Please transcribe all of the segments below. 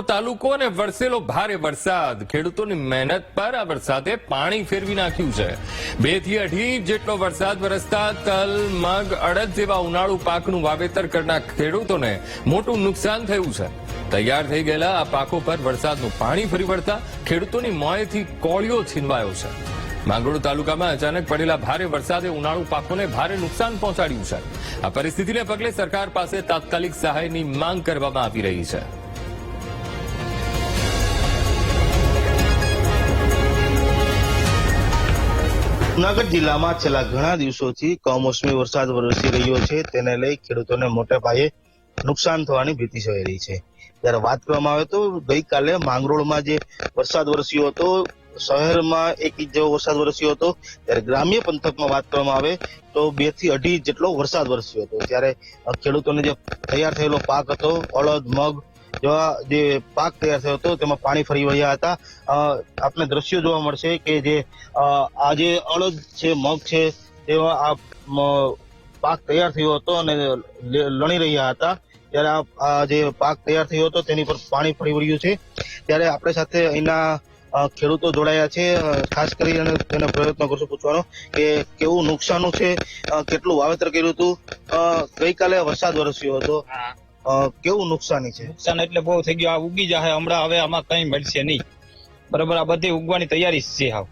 તાલુકો અને વરસેલો ભારે વરસાદ. ખેડૂતોની મહેનત પર આ વરસાદે પાણી ફેરવી નાખ્યું છે. બેથી અઢી ઇંચ જેટલો વરસાદ વરસતા તલ, મગ, અડદ જેવા ઉનાળુ પાકનું વાવેતર કરનાર ખેડૂતોને મોટું નુકસાન થયું છે. તૈયાર થઈ ગયેલા આ પાકો પર વરસાદનું પાણી ફરી વળતા ખેડૂતોની મોંએથી કોળિયો છીનવાયો છે. માંગરોળ તાલુકામાં અચાનક પડેલા ભારે વરસાદે ઉનાળુ પાકોને ભારે નુકસાન પહોંચાડ્યું છે. આ પરિસ્થિતિને પગલે સરકાર પાસે તાત્કાલિક સહાયની માંગ કરવામાં આવી રહી છે. જૂનાગઢ જિલ્લામાં છેલ્લા ઘણા દિવસોથી કમોસમી વરસાદ વરસી રહ્યો છે. તેને લઈ ખેડૂતોને મોટા પાયે નુકસાન થવાની ભીતિ સેવાઈ રહી છે. ત્યારે વાત કરવામાં આવે તો ગઈકાલે માંગરોળમાં જે વરસાદ વરસ્યો હતો, શહેરમાં એક ઇંચ જેવો વરસાદ વરસ્યો હતો. ત્યારે ગ્રામ્ય પંથકમાં વાત કરવામાં આવે તો બેથી અઢી જેટલો વરસાદ વરસ્યો હતો. ત્યારે ખેડૂતોને જે તૈયાર થયેલો પાક હતો, અડદ, મગ જેવા જે પાક તૈયાર થયો હતો, તેમાં પાણી ફરી વળ્યા હતા. આપણે દ્રશ્યો જોવા મળશે કે જે આ જે અડદ છે, મગ છે, તેવા આ પાક તૈયાર થયો હતો અને લણી રહ્યા હતા. ત્યારે આ જે પાક તૈયાર થયો હતો, તેની પર પાણી ફરી વળ્યું છે. ત્યારે આપણે સાથે અહીંના ખેડૂતો જોડાયા છે. ખાસ કરી અને તેને પ્રયત્ન કરશું પૂછવાનો કે કેવું નુકસાન છે? કેટલું વાવેતર કર્યું હતું? ગઈકાલે વરસાદ વરસ્યો હતો. કેવું નુકસાની છે? નુકસાન એટલે બહુ થઈ ગયું. આ ઉગી જાય હમણાં. હવે આમાં કઈ મળશે નહીં. બરોબર આ બધી ઉગવાની તૈયારી છે હાવ.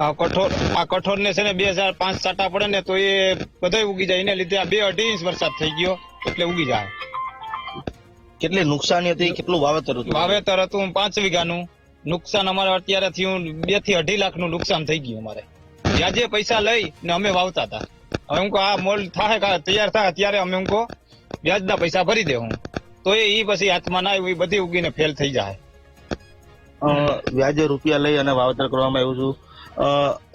આ કઠોળ આ કઠોળ ને છે ને બે હજાર પાંચ સાટા પડે ને તો એ બધા ઉગી જાય. એને લીધે આ બે અઢી ઇંચ વરસાદ થઈ ગયો એટલે ઉગી જાય કેટલી નુકસાની હતી? કેટલું વાવેતર હતું? વાવેતર હતું પાંચ વીઘાનું. નુકસાન અમારે અત્યારે થયું બેથી અઢી લાખનું નુકસાન થઈ ગયું અમારે. વ્યાજે પૈસા લઈ ને અમે વાવતા હતા. હવે હું આ મોલ થાય તૈયાર થાય ત્યારે અમે હું વ્યાજના પૈસા ભરી દે હું. તો એ ઈ પછી હાથમાં ના આવ્યું એ બધી ઉગીને ફેલ થઈ જાય. અ, વ્યાજે રૂપિયા લઈ અને વાવેતર કરવામાં આવ્યું છું.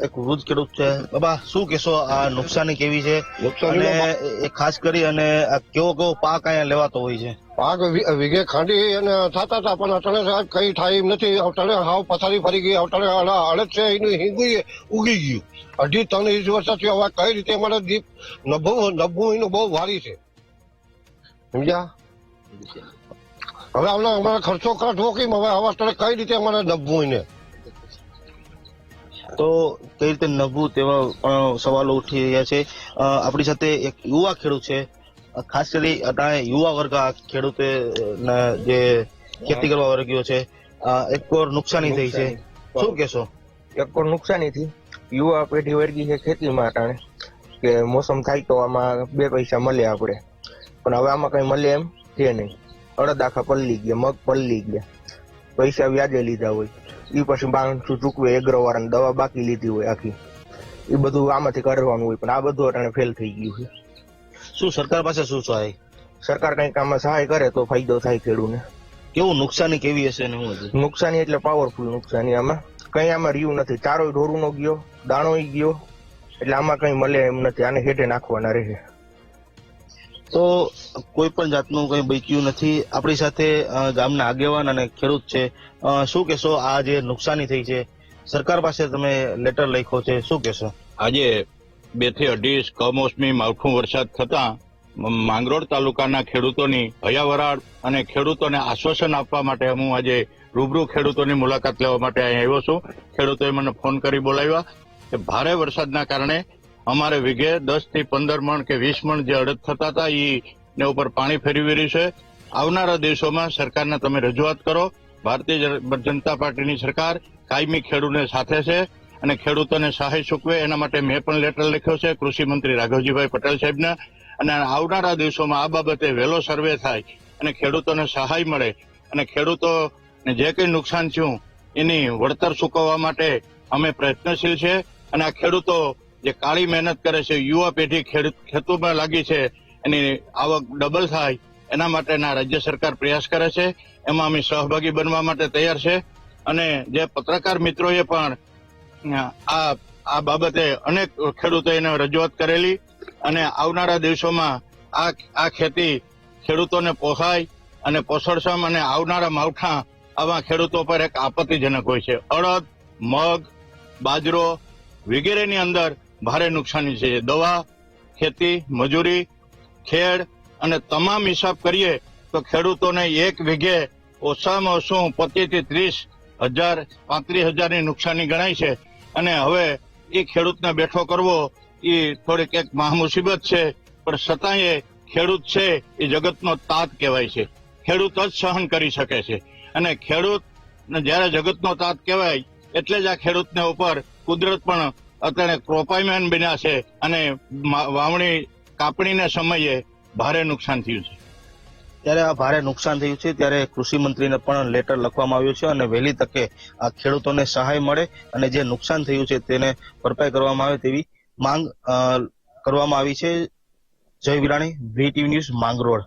એક વૃદ્ધ ખેડૂત છે. બાબા શું કેશો આ નુકસાની કેવી છે? અને એ ખાસ કરી અને આ કેવો કેવો પાક અહીંયા લેવાતો હોય છે? પાક વી- વીઘે ખાંડી અને થતા હતા પણ અટલે સાહેબ કઈ થાય એમ નથી. અટણે હાવ પથારી ફરી ગઈ અટણે અડદ છે એનું હિંગું ઉગી ગયું. અઢી ત્રણ ઇંચ વર્ષ થયો હવે કઈ રીતે અમારે દીપ નભું નભું એનું બહુ ભારી છે. સમજ્યા? હવે આમનો અમારો ખર્ચો કાઢવો કેમ હવે આવા સ્થળે કઈ રીતે અમારે નભવું એને? તો કઈ રીતે નભવું તેવા પણ સવાલો ઉઠી રહ્યા છે. આપણી સાથે એક યુવા ખેડૂત છે. ખાસ કરી અત્યારે યુવા વર્ગ આ ખેડૂતે જે ખેતી કરવા વર્ગ્યો છે. એક કોર નુકસાની થઈ છે. શું કેશો એક કોર નુકસાની થી યુવા પેઢી વર્ગી છે ખેતીમાં અટાણે. કે મોસમ થાય તો આમાં બે પૈસા મળે આપણે. પણ હવે આમાં કઈ મળે એમ છે નહીં. અડદ આખા પલ્લી ગયા મગ પલ્લી ગયા. પૈસા વ્યાજે લીધા હોય. એ પછી બાંધું ચૂકવે એગ્રો વાળાને દવા બાકી લીધી હોય આખી. એ બધું આમાંથી કરવાનું હોય પણ આ બધું અટાણે ફેલ થઈ ગયું છે. શું સરકાર પાસે શું સહાય? સરકાર કંઈક આમાં સહાય કરે તો ફાયદો થાય ખેડૂને. કેવું નુકસાની કેવી હશે ને હું નુકસાની એટલે પાવરફુલ નુકસાની આમાં. કઈ આમાં રહ્યું નથી. ચારો ઢોરુનો ગયો દાણો ગયો. એટલે આમાં કઈ મળે એમ નથી. આને હેઠે નાખવાના રહે. તો કોઈ પણ જાતનું કઈ બચ્યું નથી. આપણી સાથે ગામના આગેવાન અને ખેડૂત છે. શું કેશો આ જે નુકસાની થઈ છે, સરકાર પાસે તમે લેટર લખ્યો છે, શું કેશો આજે બેથી અઢી કમોસમી માવઠું વરસાદ થતા માંગરોળ તાલુકાના ખેડૂતોની ભયાવરાળ અને ખેડૂતોને આશ્વાસન આપવા માટે હું આજે રૂબરૂ ખેડૂતોની મુલાકાત લેવા માટે અહીં આવ્યો છું. ખેડૂતોએ મને ફોન કરી બોલાવ્યા કે ભારે વરસાદના કારણે અમારે વીઘે દસથી પંદર મણ કે વીસ મણ જે અડદ થતા હતા એ ઉપર પાણી ફેરવી રહ્યું છે. આવનારા દિવસોમાં સરકારને તમે રજૂઆત કરો. ભારતીય જનતા પાર્ટીની સરકાર કાયમી ખેડૂતને સાથે છે અને ખેડૂતોને સહાય ચૂકવે એના માટે મેં પણ લેટર લખ્યો છે કૃષિ મંત્રી રાઘવજીભાઈ પટેલ સાહેબને. અને આવનારા દિવસોમાં આ બાબતે વહેલો સર્વે થાય અને ખેડૂતોને સહાય મળે અને ખેડૂતોને જે કંઈ નુકસાન થયું એની વળતર ચૂકવવા માટે અમે પ્રયત્નશીલ છે. અને આ ખેડૂતો જે કાળી મહેનત કરે છે, યુવા પેઢી ખેતોમાં લાગી છે, એની આવક ડબલ થાય, એના માટેના રાજ્ય સરકાર પ્રયાસ કરે છે, એમાં અમે સહભાગી બનવા માટે તૈયાર છે, અને જે પત્રકાર મિત્રોએ પણ આ આ બાબતે અનેક ખેડૂતોએ રજૂઆત કરેલી, અને આવનારા દિવસોમાં આ આ ખેતી ખેડૂતોને પોસાય, અને પોષણક્ષમ, અને આવનારા માવઠા આવા ખેડૂતો પર એક આપત્તિજનક હોય છે. અડદ, મગ, બાજરો વગેરેની અંદર ભારે નુકસાની છે. દવા, ખેતી, મજૂરી, ખેડ અને તમામ હિસાબ કરીએ તો ખેડૂતોને એક વીઘે ઓછામાં ઓછું પચીસથી ત્રીસ હજાર, પાંત્રીસ હજારની નુકસાની ગણાય છે. અને હવે એ ખેડૂતને બેઠો કરવો એ થોડીક એક મહામુસીબત છે, પણ છતાંય ખેડૂત છે એ જગતનો તાત કહેવાય છે. ખેડૂત જ સહન કરી શકે છે. અને ખેડૂત જયારે જગતનો તાત કહેવાય, એટલે જ આ ખેડૂતને ઉપર કુદરત પણ અત્યારે ક્રોપાયમાન બન્યા છે અને વાવણી કાપણીના સમયે ભારે નુકસાન થયું છે. ત્યારે આ ભારે નુકસાન થયું છે, ત્યારે કૃષિ મંત્રીને પણ લેટર લખવામાં આવ્યું છે અને વહેલી તકે આ ખેડૂતોને સહાય મળે અને જે નુકસાન થયું છે તેને ભરપાઈ કરવામાં આવે તેવી માંગ કરવામાં આવી છે. Jay Virani VTV news Mangrol.